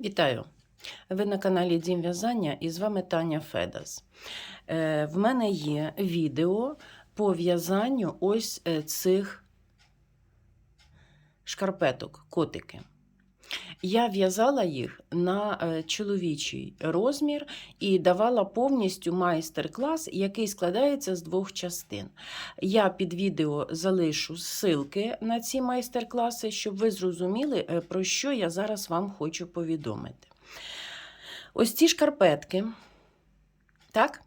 Вітаю! Ви на каналі Дім В'язання і з вами Таня Федас. Е, в мене є відео по в'язанню ось е, цих шкарпеток, котики. Я в'язала їх на е, чоловічий розмір і давала повністю майстер-клас, який складається з двох частин. Я під відео залишу ссылки на ці майстер-класи, щоб ви зрозуміли, е, про що я зараз вам хочу повідомити. Ось ці шкарпетки, так,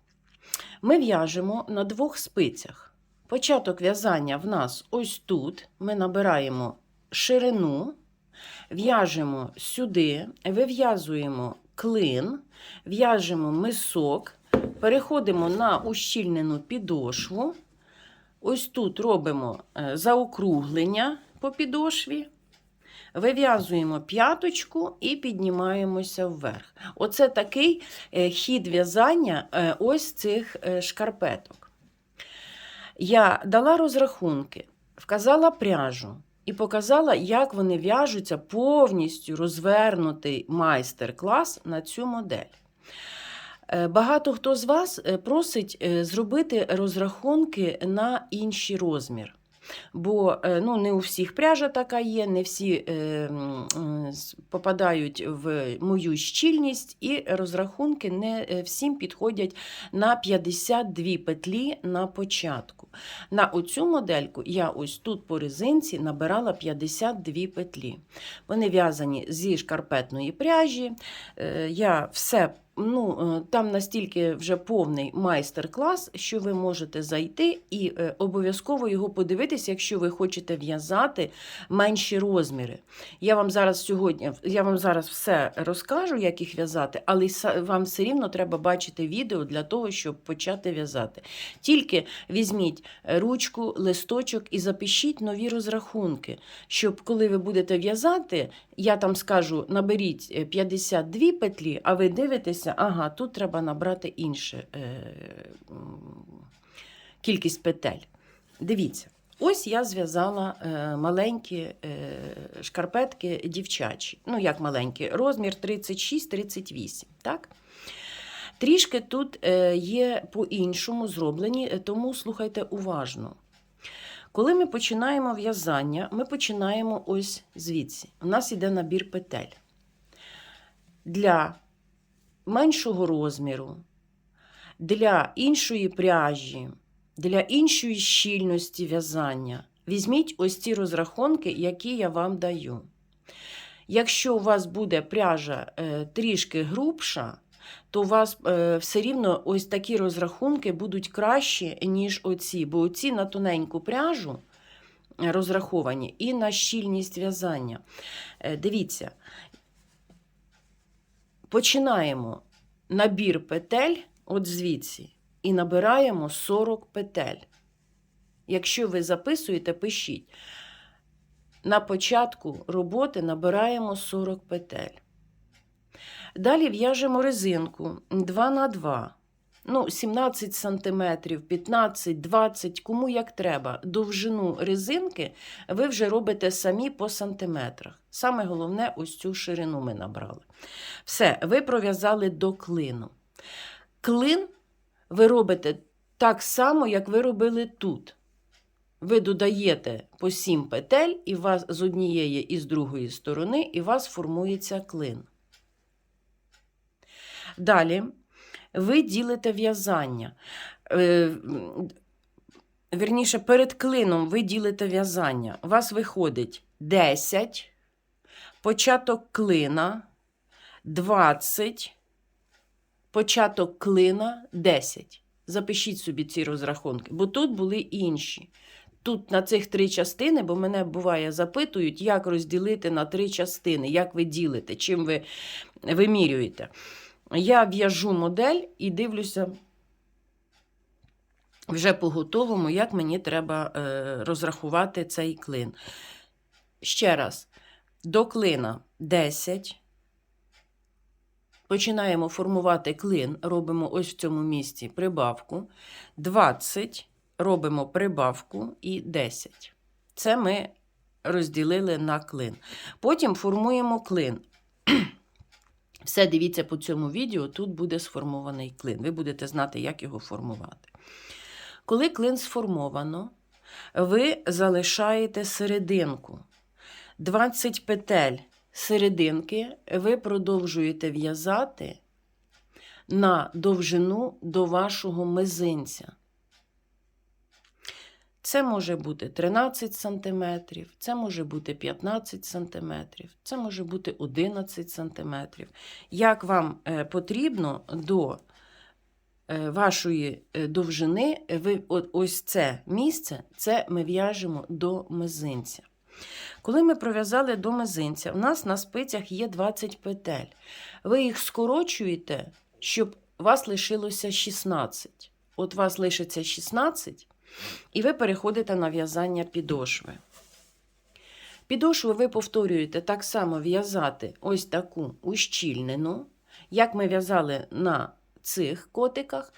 ми в'яжемо на двох спицях. Початок в'язання в нас ось тут. Ми набираємо ширину, в'яжемо сюди, вив'язуємо клин, в'яжемо мисок, переходимо на ущільнену підошву. Ось тут робимо е, заокруглення по підошві. Вив'язуємо п'яточку і піднімаємося вверх. Оце такий е, хід в'язання е, ось цих шкарпеток. Я дала розрахунки, вказала пряжу і показала, як вони в'яжуться повністю розвернутий майстер-клас на цю модель. Е, Багато хто з вас е, просить е, зробити розрахунки на інший розмір. Бо е, ну, не у всіх пряжа така є, не всі е, е, попадають в мою щільність, і розрахунки не всім підходять на 52 петлі на початку. На оцю модельку я ось тут по резинці набирала 52 петлі. Вони в'язані зі шкарпетної пряжі. Я все ну, е, там настільки вже повний майстер-клас, що ви можете зайти і е, обов'язково його подивитися, якщо ви хочете в'язати менші розміри. Я вам зараз сьогодні я вам зараз все розкажу, як їх в'язати, але вам все рівно треба бачити відео для того, щоб почати в'язати. Тільки візьміть е, ручку, листочок і запишіть нові розрахунки, щоб коли ви будете в'язати, я там скажу, наберіть е, 52 петлі, а ви дивитеся, ага, тут треба набрати інше е, кількість петель. Дивіться, ось я зв'язала е, маленькі е, шкарпетки дівчачі. Ну, як маленькі, розмір 36-38, так? Трішки тут є по-іншому зроблені, тому слухайте уважно. Коли ми починаємо в'язання, ми починаємо ось звідси. У нас йде набір петель. Для меншого розміру, для іншої пряжі, для іншої щільності в'язання. Візьміть ось ці розрахунки, які я вам даю. Якщо у вас буде пряжа е, трішки грубша, то у вас е, все рівно ось такі розрахунки будуть кращі, ніж оці, бо оці на тоненьку пряжу е, розраховані і на щільність в'язання. Дивіться, починаємо набір петель от звідси і набираємо 40 петель. Якщо ви записуєте, пишіть. На початку роботи набираємо 40 петель. Далі в'яжемо резинку 2 на 2. Ну, 17 см, 15, 20, кому як треба. Довжину резинки ви вже робите самі по сантиметрах. Саме головне, ось цю ширину ми набрали. Все, ви пров'язали до клину. Клин ви робите так само, як ви робили тут. Ви додаєте по 7 петель, і вас з однієї і з другої сторони, і у вас формується клин. Далі ви ділите в'язання. Е, Вірніше, перед клином ви ділите в'язання. У вас виходить 10, початок клина, 20, початок клина 10. Запишіть собі ці розрахунки, бо тут були інші. Тут на цих три частини, бо мене буває запитують, як розділити на три частини, як ви ділите, чим ви вимірюєте. Я в'яжу модель і дивлюся вже по готовому, як мені треба е, розрахувати цей клин. Ще раз, до клина 10. Починаємо формувати клин, робимо ось в цьому місці прибавку. 20, робимо прибавку і 10. Це ми розділили на клин. Потім формуємо клин. Все, дивіться по цьому відео, тут буде сформований клин. Ви будете знати, як його формувати. Коли клин сформовано, ви залишаєте серединку. 20 петель серединки ви продовжуєте в'язати на довжину до вашого мизинця. Це може бути 13 см, це може бути 15 см, це може бути 11 см. Як вам е, потрібно до е, вашої е, довжини, ви ось це місце, це ми в'яжемо до мизинця. Коли ми пров'язали до мизинця, у нас на спицях є 20 петель. Ви їх скорочуєте, щоб у вас лишилося 16. От у вас лишиться 16, і ви переходите на в'язання підошви. Підошву ви повторюєте так само в'язати ось таку ущільнену, як ми в'язали на цих котиках,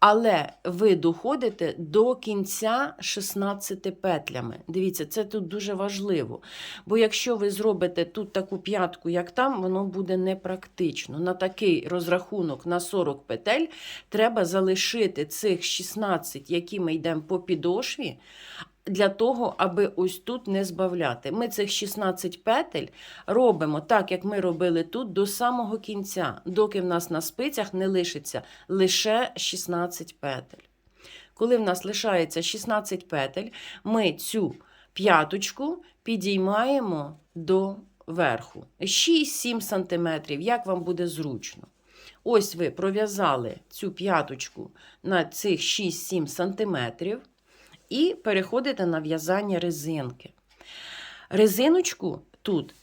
але ви доходите до кінця 16 петлями. Дивіться, це тут дуже важливо. Бо якщо ви зробите тут таку п'ятку, як там, воно буде непрактично. На такий розрахунок на 40 петель треба залишити цих 16, які ми йдемо по підошві, для того, аби ось тут не збавляти. Ми цих 16 петель робимо так, як ми робили тут, до самого кінця, доки в нас на спицях не лишиться лише 16 петель. Коли в нас лишається 16 петель, ми цю п'яточку підіймаємо до верху. 6-7 см, як вам буде зручно. Ось ви пров'язали цю п'яточку на цих 6-7 см і переходите на в'язання резинки. Резиночку тут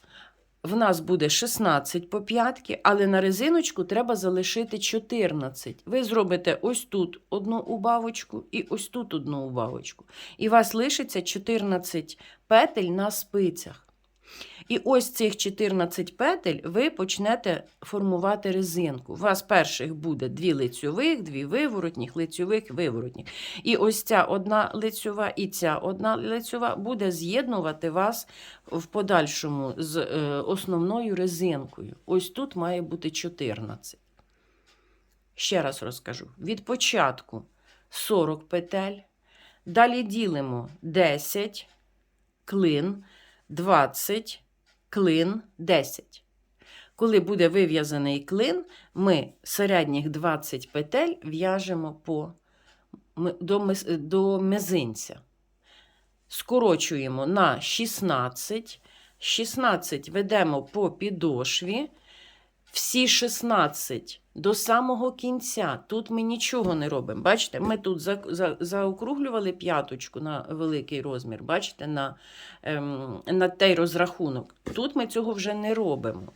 в нас буде 16 по п'ятки, але на резиночку треба залишити 14. Ви зробите ось тут одну убавочку і ось тут одну убавочку. І у вас лишиться 14 петель на спицях. І ось цих 14 петель ви почнете формувати резинку. У вас перших буде дві лицьових, дві виворотніх, лицьових, виворотніх. І ось ця одна лицьова і ця одна лицьова буде з'єднувати вас в подальшому з е, основною резинкою. Ось тут має бути 14. Ще раз розкажу: від початку 40 петель. Далі ділимо 10 клин, 20 клин 10. Коли буде вив'язаний клин, ми середніх 20 петель в'яжемо по, до, до мизинця. Скорочуємо на 16. 16 ведемо по підошві. Всі 16 до самого кінця. Тут ми нічого не робимо. Бачите, ми тут за, за, заокруглювали п'яточку на великий розмір, бачите, на, ем, на той розрахунок. Тут ми цього вже не робимо.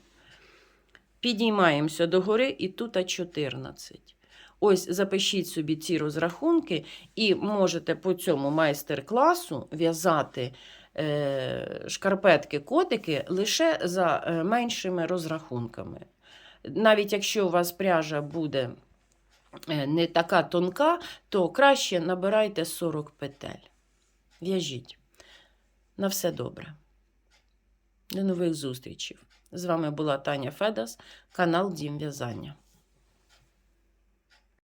Підіймаємося догори, і тут 14. Ось запишіть собі ці розрахунки, і можете по цьому майстер-класу в'язати е, шкарпетки-котики лише за е, меншими розрахунками. Навіть якщо у вас пряжа буде е, не така тонка, то краще набирайте 40 петель. В'яжіть. На все добре. До нових зустрічей. З вами була Таня Федас, канал Дім В'язання.